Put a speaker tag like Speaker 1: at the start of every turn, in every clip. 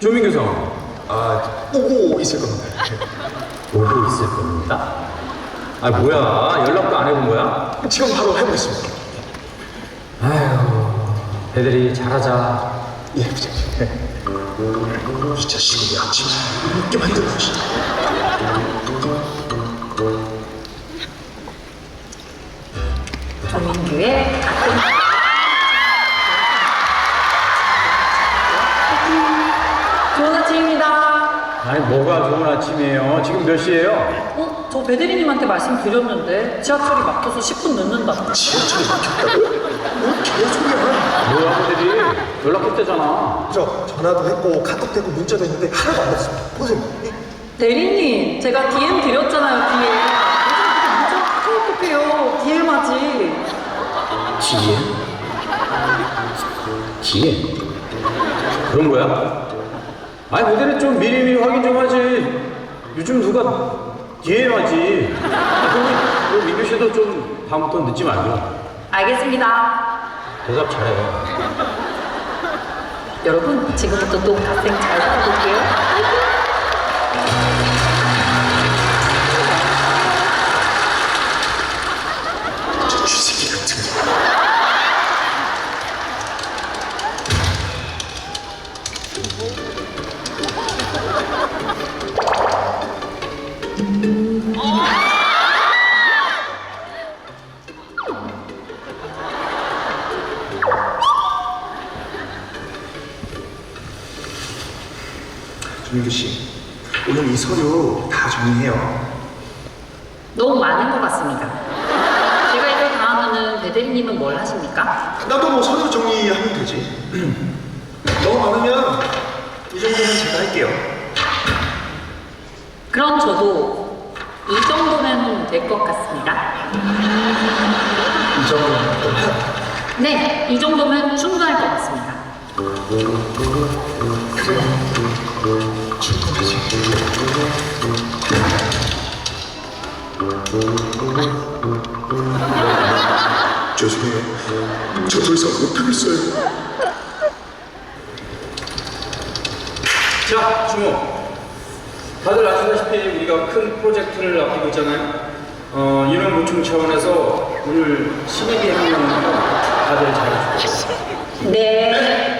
Speaker 1: 조민규 성
Speaker 2: 아, 오고 있을 겁니다.
Speaker 1: 오고 있을 겁니다. 아 뭐야 연락도 안 해본 거야?
Speaker 2: 지금 바로 해보겠습니다.
Speaker 1: 아휴 애들이 잘하자.
Speaker 2: 예, 부장님. 이 자식이 아침에 늦게 만들어 주시다.
Speaker 3: 조민규의
Speaker 1: 뭐가 좋은 아침이에요? 지금 몇 시예요?
Speaker 3: 어? 저 배대리님한테 말씀드렸는데 지하철이 막혀서 10분 늦는다.
Speaker 2: 지하철이 막혔다고? 뭔 개소리야.
Speaker 1: 뭐야 애들이 연락했대잖아.
Speaker 2: 저 전화도 했고 카톡도 했고 문자도 했는데 하나도 안 왔습니다. 보세요. 이
Speaker 3: 대리님, 제가 DM 드렸잖아요, DM. 요즘 그게 문자 카톡해요. DM 하지.
Speaker 1: DM? DM? 그런 거야? 아니 애들이 좀 미리미리 확인 좀 하지. 요즘 누가 DM 하지. 아, 그리고 민규 씨도 좀 다음부터 늦지 말고
Speaker 3: 알겠습니다.
Speaker 1: 대답 잘해.
Speaker 3: 여러분, 지금부터 또 갓생 잘 살아볼게요.
Speaker 2: 조민규 씨, 오늘 이 서류 다 정리해요.
Speaker 3: 너무 많은 것 같습니다. 제가 이걸 다 하면은 배대리님은 뭘 하십니까?
Speaker 2: 나도 뭐 서류 정리하면 되지. 너무 많으면 이 정도는 제가 할게요.
Speaker 3: 그럼 저도 이 정도면 될 것 같습니다.
Speaker 2: 이 정도는 좀 해야
Speaker 3: 네, 이 정도면 충분할 것 같습니다.
Speaker 2: 충분하지. 죄송해요. 저 더 이상 못하겠어요.
Speaker 1: 자, 주모. 다들 아시다시피 우리가 큰 프로젝트를 앞두고 있잖아요. 어, 인원 보충 차원에서 오늘 신입이 행령을 다들 잘해주고.
Speaker 3: 네.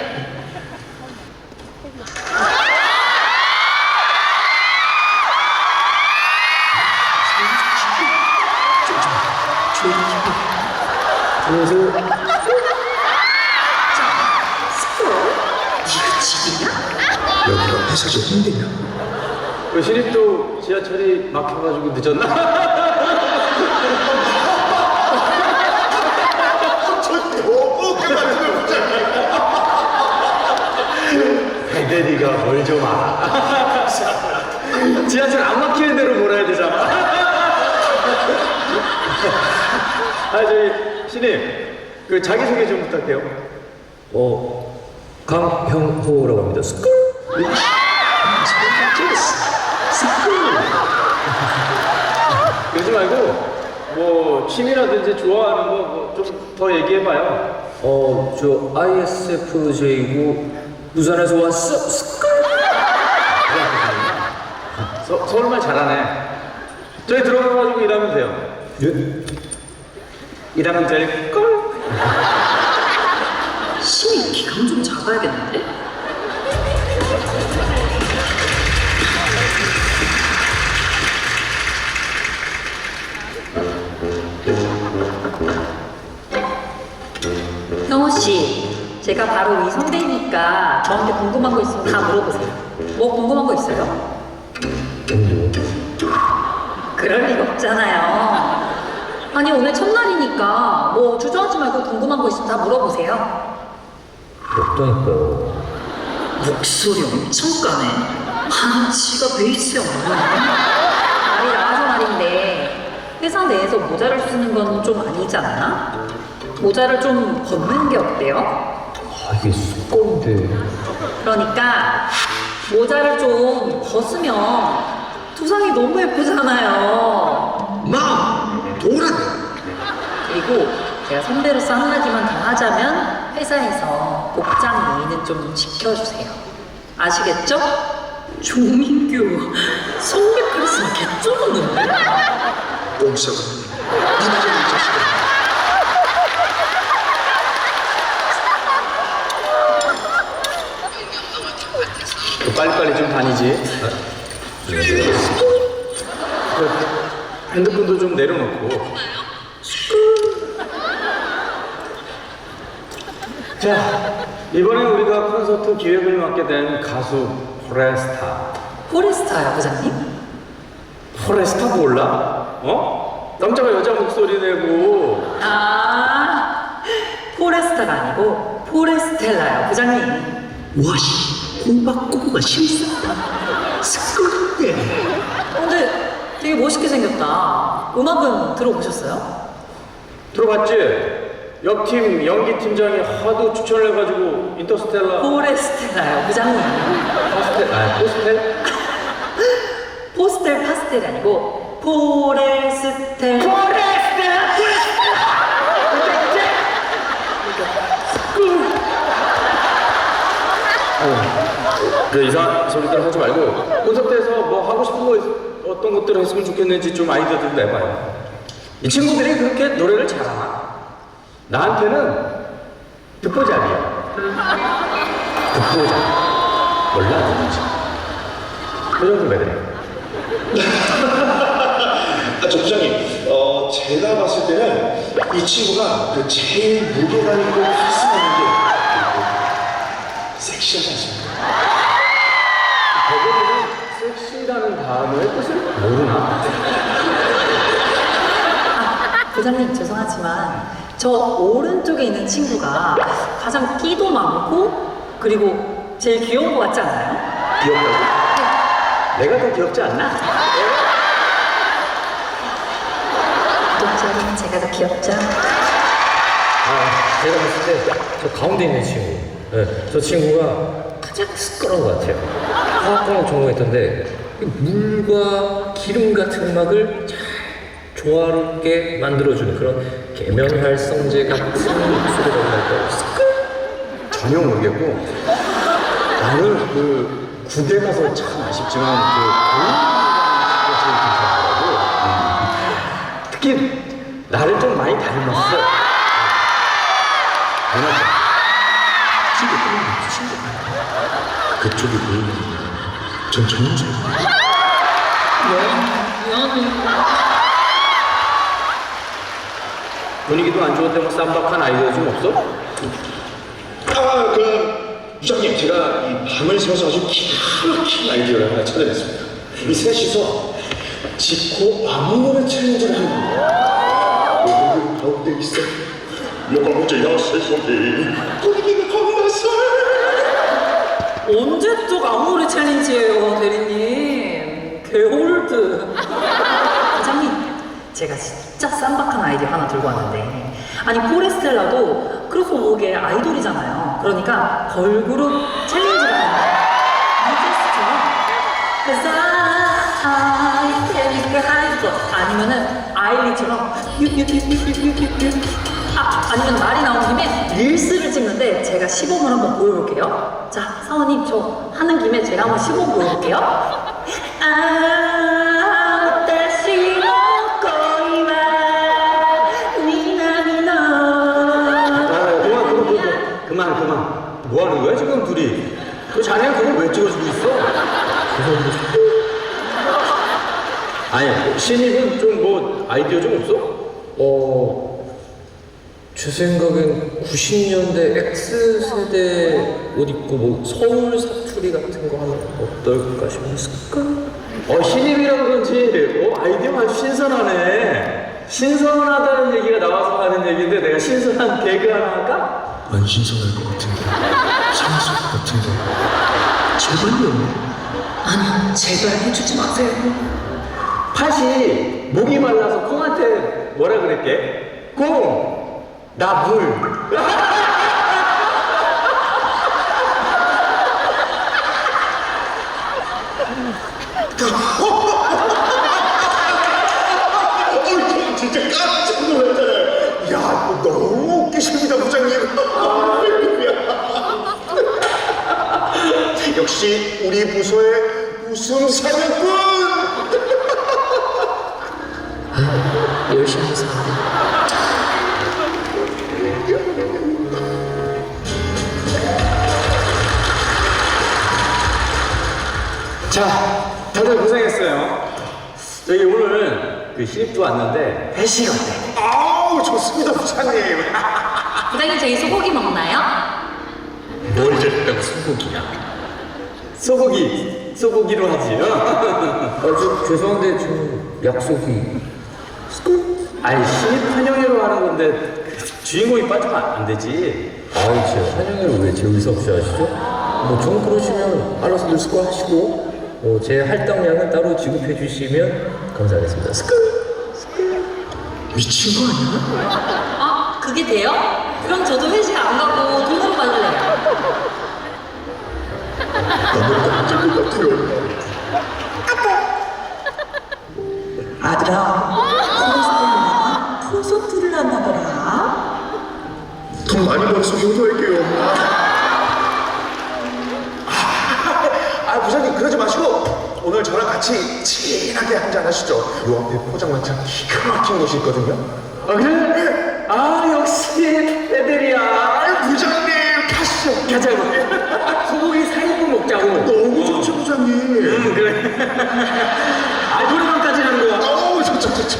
Speaker 2: 힘드냐?
Speaker 1: 그 신입도 지하철이 막혀가지고 늦었나?
Speaker 2: 오, 그만
Speaker 1: 배대리가 뭘 좀 알아. 지하철 안 막히는 대로 몰아야 되잖아. 아, 저희 신입, 그 자기소개 좀 부탁해요.
Speaker 4: 어, 강형호라고 합니다. 스쿨?
Speaker 1: 뭐, 취미라든지 좋아하는 거뭐좀더 얘기해봐요.
Speaker 4: 어, 저 ISFJ고 부산에서 왔어.
Speaker 1: 서, 서울말 잘하네. 저희 들어가가지고 일하면 돼요.
Speaker 4: 예?
Speaker 1: 일하면 될 걸?
Speaker 3: 신이 기강 좀 잡아야겠는데? 제가 바로 이 선배니까 저한테 궁금한 거 있으면 다 물어보세요. 뭐 궁금한 거 있어요? 그럴 리가 없잖아요. 아니 오늘 첫날이니까 뭐 주저하지 말고 궁금한 거 있으면 다 물어보세요.
Speaker 4: 없다니까요.
Speaker 3: 목소리 엄청 까네. 한치가 베이스에 없네. 말이 나와서 말인데 회사 내에서 모자를 쓰는 건 좀 아니지 않나? 모자를 좀 벗는 게 어때요?
Speaker 4: 아, 이게 습관인데.
Speaker 3: 그러니까 모자를 좀 벗으면 두상이 너무 예쁘잖아요.
Speaker 2: 마, 도란.
Speaker 3: 그리고 제가 선배로서 한마디만 더 하자면 회사에서 복장 예의는 좀 지켜주세요. 아시겠죠? 조민규 성대 카리스마 개쩌는데
Speaker 2: 꼼짝은 좀 자식아.
Speaker 1: 빨리빨리 좀 다니지. 그 핸드폰도 좀 내려놓고. 자, 이번에 우리가 콘서트 기획을 맡게 된 가수 포레스타.
Speaker 3: 포레스타요 부장님?
Speaker 1: 포레스타 몰라? 어? 남자가 여자 목소리 내고
Speaker 3: 아 포레스타가 아니고 포레스텔라요 부장님
Speaker 2: 와씨, 꼬박꼬부가 실수다. 스크린데.
Speaker 3: 근데 되게 멋있게 생겼다 음악은 들어보셨어요?
Speaker 1: 들어봤지? 옆팀 연기팀장이 하도 추천을 해가지고 인터스텔라
Speaker 3: 포레스텔라요 부장님
Speaker 1: 파스텔 아 포스텔?
Speaker 3: 포스텔 파스텔이 아니고 포레스텔
Speaker 1: 포레스텔라 그 이상한 소리들 하지 말고 콘서트에서 뭐 하고 싶은 거 있- 어떤 것들을 했으면 좋겠는지 좀 아이디어들 내봐요. 이 친구들이 그렇게 노래를 잘하나? 나한테는 듣보잡이야. 듣보잡. 몰라 누군지. 그 정도 매력.
Speaker 2: 아, 저 부장님, 어, 제가 봤을 때는 이 친구가 그 제일 무게감 있고 카리스마 있는 게 그, 섹시하지 않습니까?
Speaker 1: 대부분은 섹시라는 단어의 뜻을 모르나?
Speaker 3: 부장님 죄송하지만 저 오른쪽에 있는 친구가 가장 끼도 많고 그리고 제일 귀여운 것 같지 않아요?
Speaker 1: 귀엽다고? 내가 더 귀엽지 않나?
Speaker 3: 구독자는 제가 더 귀엽죠?
Speaker 4: 아, 제가 봤을 때 저 가운데 있는 친구. 네, 저 친구가 가장 시끄러운 것 같아요. 화학공학 전공했던데 이 물과 기름 같은 음악을 잘 조화롭게 만들어주는 그런 계면활성제 같은 목소리라고 할까요?
Speaker 1: 전혀 모르겠고 나는 그 국에 가서 참 아쉽지만 그 고음이 제일 괜찮더라고 음. 특히 나를 좀 많이 닮았어 닮았어
Speaker 2: 그쪽이 보이는 전 정우재.
Speaker 1: 분위기도 안 좋은데 뭐 쌈박한 아이디어 좀 없어?
Speaker 2: 아, 그 부장님, 제가 이 밤을 새워서 아주 기가 막힌 아이디어를 하나 찾아냈습니다. 이 셋이서 지코 아무 노래 챌린지를 하는 거예요. 여기 가운데 있어. 뭐가 문제야, 세상에. 분위기가 겁났어.
Speaker 3: 언제 쪽 아무리 챌린지예요 대리님? 개홀드. 부장님 제가 진짜 쌈박한 아이디어 하나 들고 왔는데. 아니 포레스텔라도 크로스오버계 아이돌이잖아요. 그러니까 걸그룹 be high 아니면은 아일리처럼 유유유유유유유 아니면 말이 나온 김에 릴스를 찍는데 제가 시범을 한번 보여볼게요. 자, 사원님 저 하는 김에 제가 한번 시범 보여볼게요. 아,
Speaker 1: 아 그만 그만 뭐 하는 거야 지금 둘이 그 자네가 그걸 왜 찍어주고 있어? 아니 신입은 좀 뭐 아이디어 좀
Speaker 4: 생각엔 90년대 X세대 옷 입고 뭐 서울 사투리 같은 거 하면 어떨까 싶었을까?
Speaker 1: 어 신입이라 그런지 어 아이디어 아주 신선하네 신선하다는 얘기가 나와서 하는 얘기인데 내가 신선한 개그 하나 할까?
Speaker 2: 안 신선할 것 같은데. 것 같은데. 제발요.
Speaker 3: 아니, 제발 해주지 마세요.
Speaker 1: 팥이 목이 말라서 콩한테 뭐라 그랬게? 콩! 나 물!
Speaker 2: 어이, 진짜 깜짝 놀랐잖아요. 야, 이거 너무 웃기십니다, 부장님. 역시 우리 부서의 웃음 사냥꾼.
Speaker 3: 열심히 살아.
Speaker 1: 자, 다들 고생했어요. 저희 오늘 그 신입도 왔는데 회식 어때?
Speaker 2: 아우 좋습니다 부장님.
Speaker 3: 부장님 저희 소고기 먹나요?
Speaker 4: 뭘 이랬다고 소고기야?
Speaker 1: 소고기, 소고기로 하지. 어?
Speaker 4: 아, 저, 죄송한데 좀 약속이
Speaker 1: 아니 신입 환영회로 하는 건데 그 주인공이 빠지면 안 되지.
Speaker 4: 아이 진짜 환영회를 왜 제 의사 없이 하시죠? 뭐 전 그러시면 알아서 뉴스과 하시고 뭐제 할당량은 따로 지급해 주시면 감사하겠습니다 스크
Speaker 2: 미친 거 아니야?
Speaker 3: 아 그게 돼요? 그럼 저도 회식 안 가고 돈으로 받을래요.
Speaker 2: 나도 깜짝 놀랐대요.
Speaker 5: 아들아, 콘서트를 콘서트를 한다 거라.
Speaker 2: 돈 많이 벌어서 효도할게요. 아, 부장님 마시고 오늘 저랑 같이 진하게 한잔 하시죠. 요 앞에 포장마차 기가 막힌 곳이 있거든요.
Speaker 1: 아 그래? 아 역시 애들이야.
Speaker 2: 아, 부장님 가시죠.
Speaker 1: 가자 이거. 소고기 4인분 먹자고.
Speaker 2: 너무 좋죠, 부장님.
Speaker 1: 응 그래. 아 노래방까지 하는 거야.
Speaker 2: 너무 좋죠, 좋죠.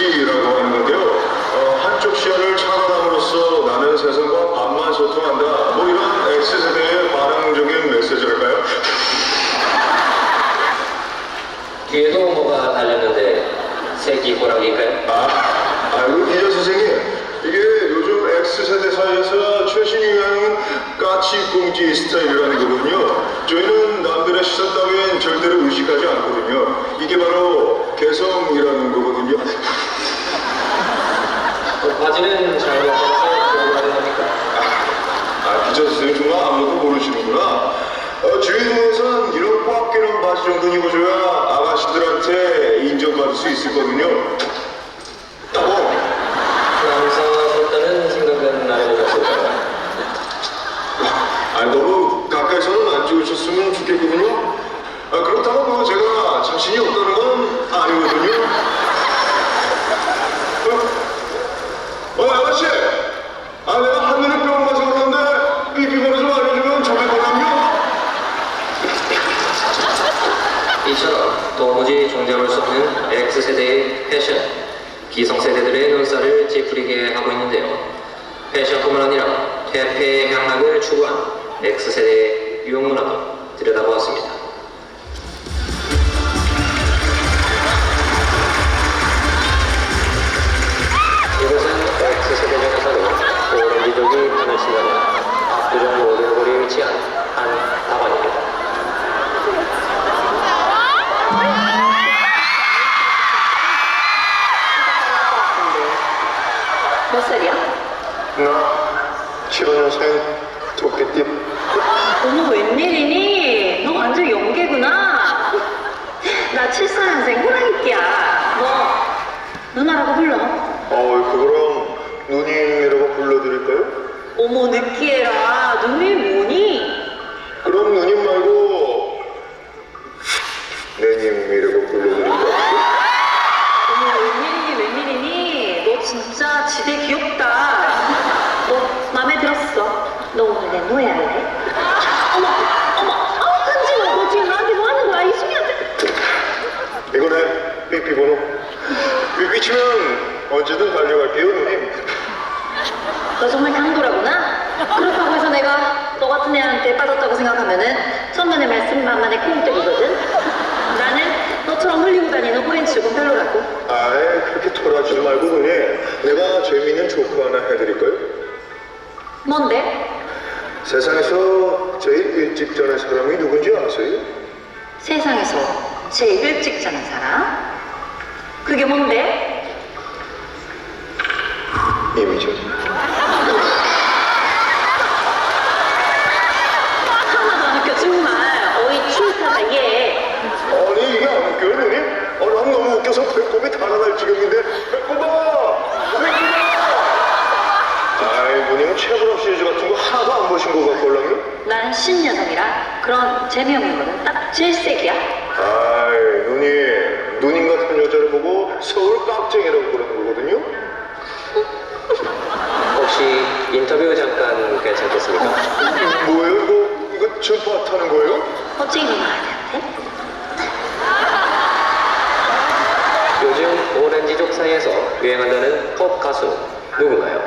Speaker 6: 이 내
Speaker 7: 노예할래? 어머 어머 아우 간지마. 너 지금 나한테 뭐 하는 거야? 이 수미한테.
Speaker 6: 이거네, 삐삐 번호. 삐삐 치면 언제든 달려갈게요, 누님.
Speaker 7: 너 정말 강도라구나? 그렇다고 해서 내가 너 같은 애한테 빠졌다고 생각하면은 천만의 말씀 만만의 콩떡이거든? 나는 너처럼 흘리고 다니는 조금 별로라고
Speaker 6: 아이, 그렇게 돌아주지 말고, 누님. 내가 재미있는 조크 하나 해드릴까요?
Speaker 7: 뭔데?
Speaker 6: 세상에서 제일 일찍 자는 사람이 누군지 아세요?
Speaker 7: 세상에서 제일 일찍 자는 사람? 그게 뭔데?
Speaker 6: 이미죠.
Speaker 7: 그런 재미없는 거는 딱 질색이야
Speaker 6: 아이, 누님. 누님 같은 여자를 보고 서울 깍쟁이라고 부르는 거거든요?
Speaker 8: 혹시 인터뷰 잠깐 괜찮겠습니까?
Speaker 6: 뭐예요, 이거? 이거 전파 타는 거예요?
Speaker 7: 어찌 누나한테?
Speaker 8: 요즘 오렌지족 사이에서 유행한다는 팝 가수 누군가요?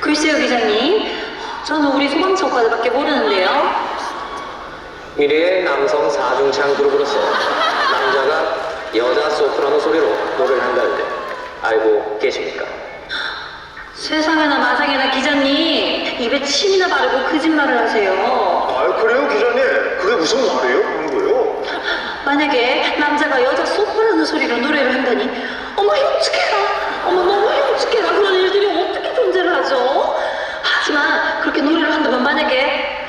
Speaker 7: 글쎄요 기자님 저는 우리 소방차 오빠들밖에 모르는데요
Speaker 8: 미래의 남성 사중창 그룹으로서 남자가 여자 소프라노 소리로 노래를 한다는데 알고 계십니까?
Speaker 7: 세상에나 마상에나 기자님 입에 침이나 바르고 거짓말을 하세요
Speaker 6: 아, 그래요, 기자님? 그게 무슨 말이에요? 그런 거요?
Speaker 7: 만약에 남자가 여자 소프라노 소리로 노래를 한다니 어머 흉측해라 어머 너무 흉측해라 그런 일들이 어떻게 존재를 하죠 하지만 그렇게 노래를 한다면 만약에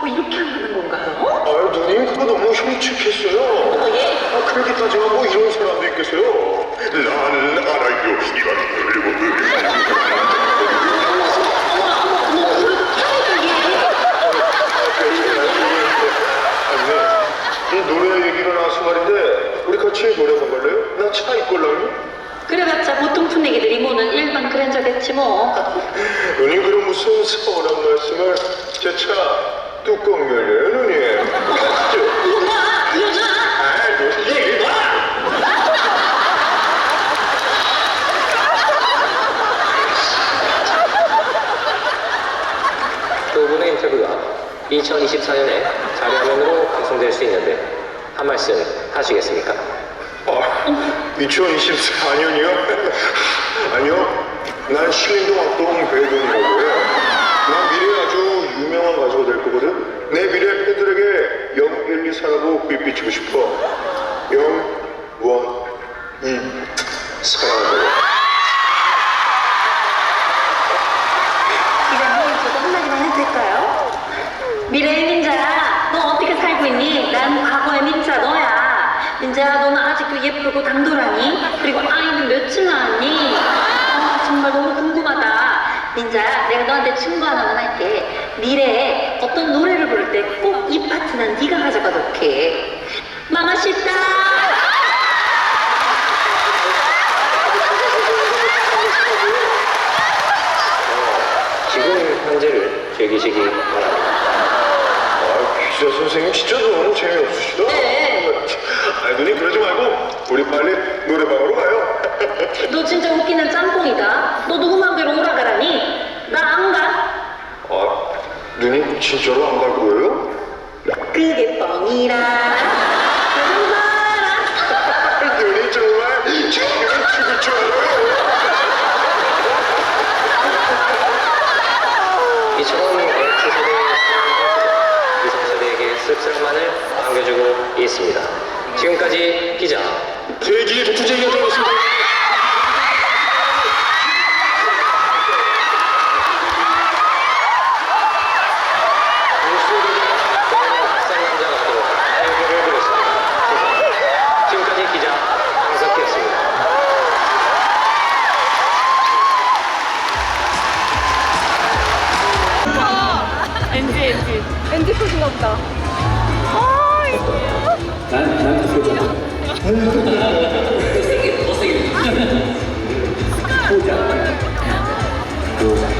Speaker 7: 뭐 이렇게 하는 건가요?
Speaker 6: 아유, 누님, 그거 너무 흉측했어요.
Speaker 7: 어머 얘
Speaker 6: 아, 그렇게까지 하고 이런 사람도 있겠어요? 난 알아요. 이건 그리고
Speaker 7: 어머 어머 어머 그래도 타이가 얘
Speaker 6: 아니, 이 노래 얘기가 나와서 말인데 우리 같이 노래 한볼래요? 나차 있걸랑요?
Speaker 7: 그래봤자 보통 풋내기들이 뭐는 일반 그랜저겠지 뭐
Speaker 6: 누님 그럼 무슨 서운한 말씀을 제 차 뚜껑 열려요, 누님? 가시죠.
Speaker 7: 이거 봐! 그 여자!
Speaker 6: 아, 누님, 이리 와!
Speaker 8: 두 분의 인터뷰가 2024년에 자료화면으로 방송될 수 있는데 한 말씀 하시겠습니까?
Speaker 6: 아, 2024년이요? 아니요. 난 신림동 합동 배돈이라고 해. 난 미래에 아주 유명한 가수가 될 거거든. 내 미래 팬들에게 0, 1, 2, 4라고 삐삐치고 싶어.
Speaker 7: 당돌하니? 그리고 아이는 며칠 낳았니? 아 정말 너무 궁금하다 민재야 내가 너한테 친구 하나만 할게 미래에 어떤 노래를 부를 때 꼭 이 파트는 네가 가져가 놓게 마마 싫다
Speaker 8: 지금 현재를 즐기시기 바랍니다.
Speaker 6: 아, 기자 선생님 진짜 너무 재미없으시다.
Speaker 7: 네.
Speaker 6: 아니, 누님 그러지 말고 우리 빨리 노래방으로 가요.
Speaker 7: 너 진짜 웃기는 짬뽕이다 너 누구 맘대로 오라 가라니? 나 안 가?
Speaker 6: 아, 누님 진짜로 안 갈 거예요?
Speaker 7: 그게 뻥이라 정말아
Speaker 6: 눈이 정말 지금 죽을 줄 알아요.
Speaker 8: 이처럼 X세대의 기성세대에게 씁쓸만을 안겨주고 있습니다. 지금까지 기자
Speaker 6: 제2의 독주제기가 되었습니다.
Speaker 8: 박상남자가 하도록 발표를 드렸습니다. 죄송합니다. 지금까지 기자 황석희였습니다.
Speaker 9: 엔지 엔지 엔지 표시가 없다 아 이거
Speaker 1: 잘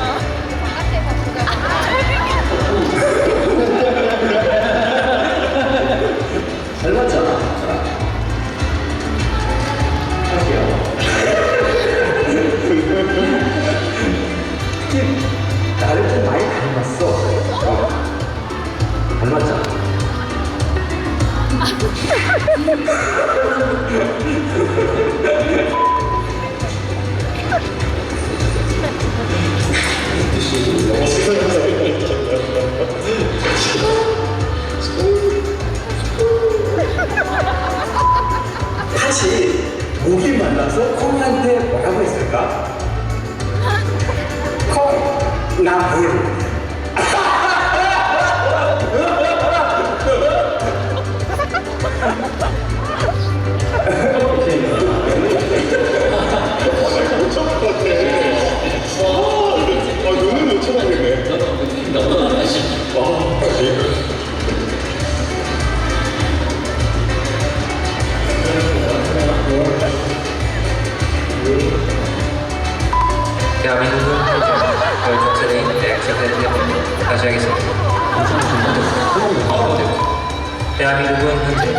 Speaker 8: 대한민국은 현재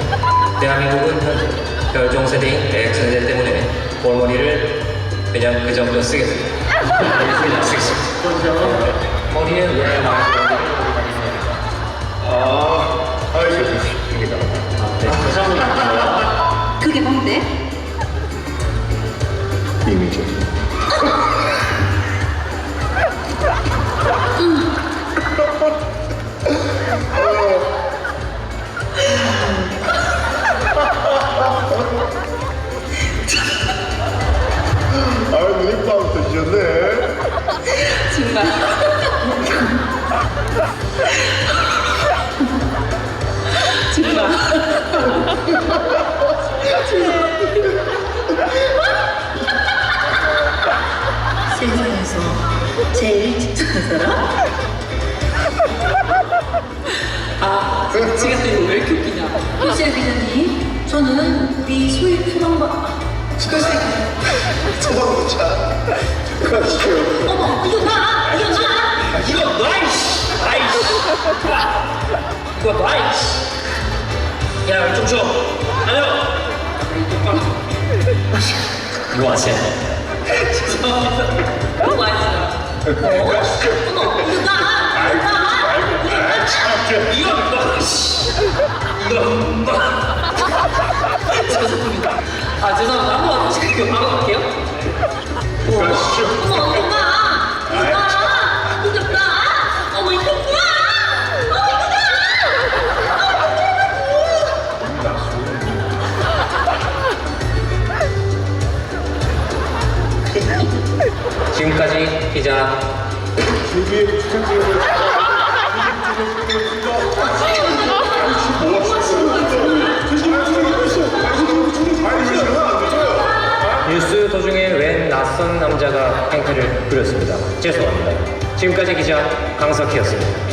Speaker 8: 대한민국은 현재 결정세대인 대학생들 때문에 골머리를 그냥 그 정도 쓰겠습니다. 그냥 쓰겠습니다. 머리는 왜 많이
Speaker 6: 아.
Speaker 7: 그게 뭔데?
Speaker 6: 이미지. 아, 눈이 빵 터지셨네.
Speaker 7: 세상에서 제일 집착한 사람? 아, 지금 왜 이렇게 웃기냐? 희재 기자님, 저는 우리 소희 표방과
Speaker 6: 도망 자. 가시죠.
Speaker 7: 어머, 이거 나! 이거 나!
Speaker 4: 이거 나이스! 나이스! 이거 나이스! 야, 좀 줘! 아니요! 이거 아세요?
Speaker 7: 이거 맛있어. 어머, 이거 나! 이거 나!
Speaker 4: 이거 나이스! 이거 나 죄송합니다. 아, 죄송합니다. 한번 다시 할게요. 바로 갈게요.
Speaker 7: 어머, 이거 나! 이거 나! 이거 나! 어머, 이거 나! 어머, 이거 나!
Speaker 8: 지금까지 기자
Speaker 6: 준비해 주세요.
Speaker 8: 행태를 부렸습니다. 죄송합니다. 지금까지 기자 강석희였습니다.